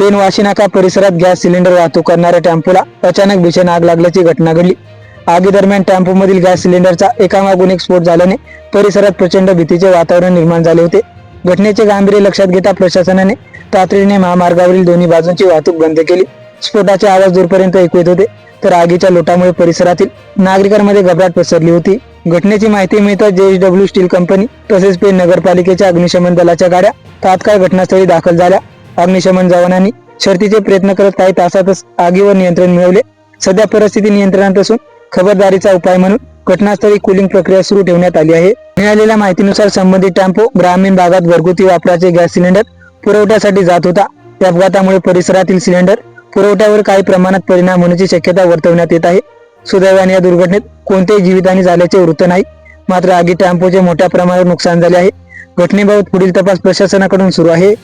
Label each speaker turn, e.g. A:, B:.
A: Pen वाशिनाका परिसरात gas cylinder वाहतूक करणाऱ्या टेम्पोला अचानक भीषण आग लागल्याची घटना घडली. आगी दरम्यान टेम्पोमधील गॅस सिलेंडरचा एकामागून एक स्फोट झाल्याने परिसरात प्रचंड भीतीचे वातावरण निर्माण झाले होते. घटनेचे गांभीर्य लक्षात घेता प्रशासनाने तातडीने महामार्गावरील दोन्ही बाजूंची वाहतूक बंद केली. स्फोटाचे आवाज दूरपर्यंत ऐकू येत होते तर आगीच्या लोटामुळे परिसरातील नागरिकांमध्ये घबराट पसरली होती. घटनेची माहिती मिळताच जेएसडब्ल्यू स्टील कंपनी तसेच पेन नगरपालिकेच्या अग्निशमन दलाच्या गाड्या तात्काळ घटनास्थळी दाखल झाल्या. अग्निशमन जवानांनी शर्तीचे प्रयत्न करत काही तासातच आगीवर नियंत्रण मिळवले. सध्या परिस्थिती नियंत्रणात असून खबरदारीचा उपाय म्हणून घटनास्थळी कुलिंग प्रक्रिया सुरू ठेवण्यात आली आहे. मिळालेल्या माहितीनुसार संबंधित टेम्पो ग्रामीण भागात घरगुती वापराचे गॅस सिलेंडर पुरवठ्यासाठी जात होता. त्या अपघातामुळे परिसरातील सिलेंडर पुरवठ्यावर काही प्रमाणात परिणाम होण्याची शक्यता वर्तवण्यात येत आहे. सुदैवाने या दुर्घटनेत कोणतेही जीवितहानी झाल्याचे वृत्त नाही. मात्र आगी टेम्पोचे मोठ्या प्रमाणावर नुकसान झाले आहे. घटनेबाबत पुढील तपास प्रशासनाकडून सुरू आहे.